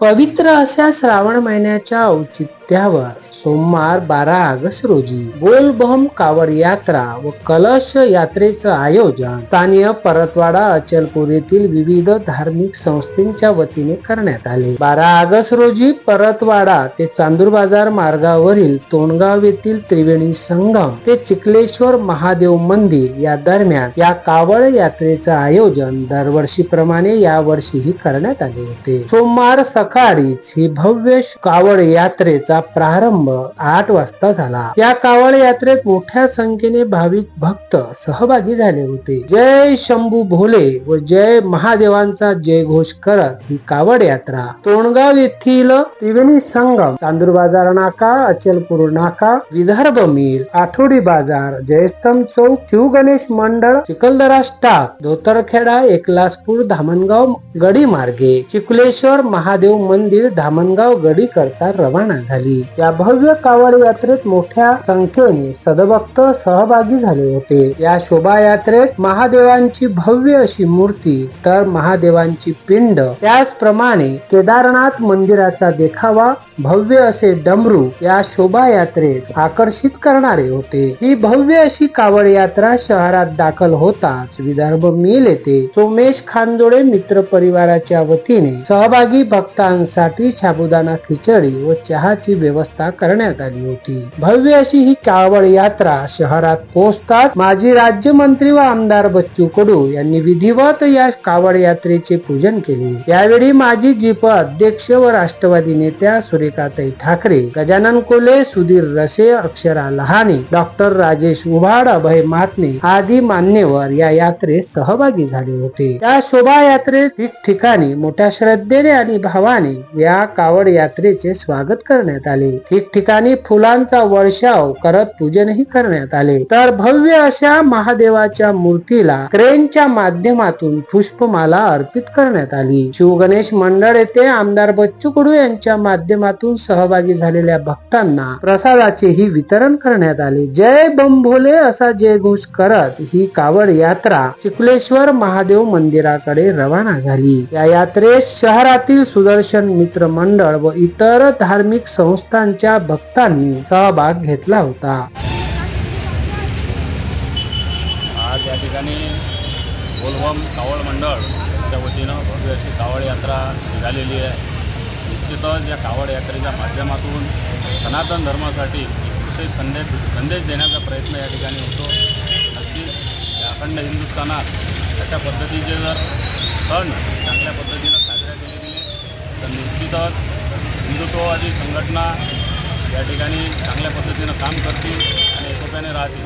पवित्र अशा श्रावण महिन्याच्या त्यावर सोमवार बारा ऑगस्ट रोजी बोलबम कावड यात्रा व कलश यात्रेचं आयोजन स्थानीय परतवाडा अचलपूर येथील विविध धार्मिक संस्थेच्या वतीने करण्यात आले. बारा ऑगस्ट रोजी परतवाडा ते चांदूर बाजार मार्गावरील तोंडगाव येथील त्रिवेणी संगम ते चिखलेश्वर महादेव मंदिर या दरम्यान या कावड यात्रेचं आयोजन दरवर्षीप्रमाणे या वर्षीही करण्यात आले होते. सोमवार सकाळीच ही भव्य कावड यात्रेचा प्रारंभ आठ वाजता झाला. या कावड यात्रेत मोठ्या संख्येने भाविक भक्त सहभागी झाले होते. जय शंभू भोले व जय महादेवांचा जयघोष करत ही कावड यात्रा. तोंडगाव येथील त्रिवेणी संगम तांदूर बाजार नाका अचलपूर नाका विदर्भ मिल आठवडी बाजार जयस्तंभ चौक शिवगणेश मंडळ चिखलदरा स्टाफ धोतरखेडा एकलासपूर धामणगाव गडी मार्गे चिखलेश्वर महादेव मंदिर धामणगाव गडी करता रवाना झाले. या भव्य कावड यात्रेत मोठ्या संख्येने सदभक्त सहभागी झाले होते. या शोभायात्रेत महादेवांची भव्य अशी मूर्ती तर महादेवांची पिंड त्याचप्रमाणे केदारनाथ मंदिराचा देखावा भव्य असे डमरू या शोभायात्रेत आकर्षित करणारे होते. ही भव्य अशी कावड यात्रा शहरात दाखल होताच विदर्भ मिल येथे सोमेश खानजोडे मित्र परिवाराच्या वतीने सहभागी भक्तांसाठी साबुदाणा खिचडी व चहाची व्यवस्था करण्यात आली होती. भव्य अशी ही कावड यात्रा शहरात पोहोचतात माजी राज्यमंत्री व आमदार बच्चू कडू यांनी विधिवत या कावड यात्रेचे पूजन केले. यावेळी माजी जीप अध्यक्ष व राष्ट्रवादी नेत्या सुरेखाताई ठाकरे गजानन कोले सुधीर रसे अक्षरा लहाने डॉक्टर राजेश उभाड अभय महात्मे आदी मान्यवर या यात्रेत सहभागी झाले होते. या शोभायात्रेत ठिकठिकाणी मोठ्या श्रद्धेने आणि भावाने या कावड यात्रेचे स्वागत करण्यात आले. ठिकठिकाणी फुलांचा वर्षाव करत पूजनही करण्यात आले. तर भव्य अशा महादेवाच्या मूर्तीला क्रेनच्या माध्यमातून पुष्पमाला अर्पित करण्यात आली. शिवगणेश मंडळ येथे आमदार बच्चू कडू यांच्या माध्यमातून सहभागी झालेल्या भक्तांना प्रसादाचेही वितरण करण्यात आले. जय बंभोले असा जय घोष करत ही कावड यात्रा चिखलेश्वर महादेव मंदिराकडे रवाना झाली. या यात्रेत शहरातील सुदर्शन मित्र मंडळ व इतर धार्मिक संस्थांच्या भक्तांनी सहभाग घेतला होता. आज या ठिकाणी बोलबम कावड मंडळच्या वतीनं भव्य अशी कावड यात्रा निघालेली आहे. निश्चितच या कावड यात्रेच्या माध्यमातून सनातन धर्मासाठी एक विशेष संदेश संदेश देण्याचा प्रयत्न या ठिकाणी होतो. नक्कीच अखंड हिंदुस्थानात अशा पद्धतीचे जर सण चांगल्या पद्धतीनं साजऱ्या केले गेले तर निश्चितच हिंदुत्ववादी संघटना या ठिकाणी चांगल्या पद्धतीनं काम करतील आणि एकोप्याने राहतील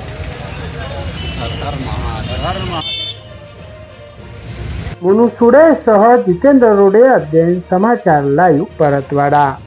हर हर महादेव हर महादेव मुनुसुडे सह जितेंद्र रोडे अध्ययन समाचार लाईव्ह परतवाडा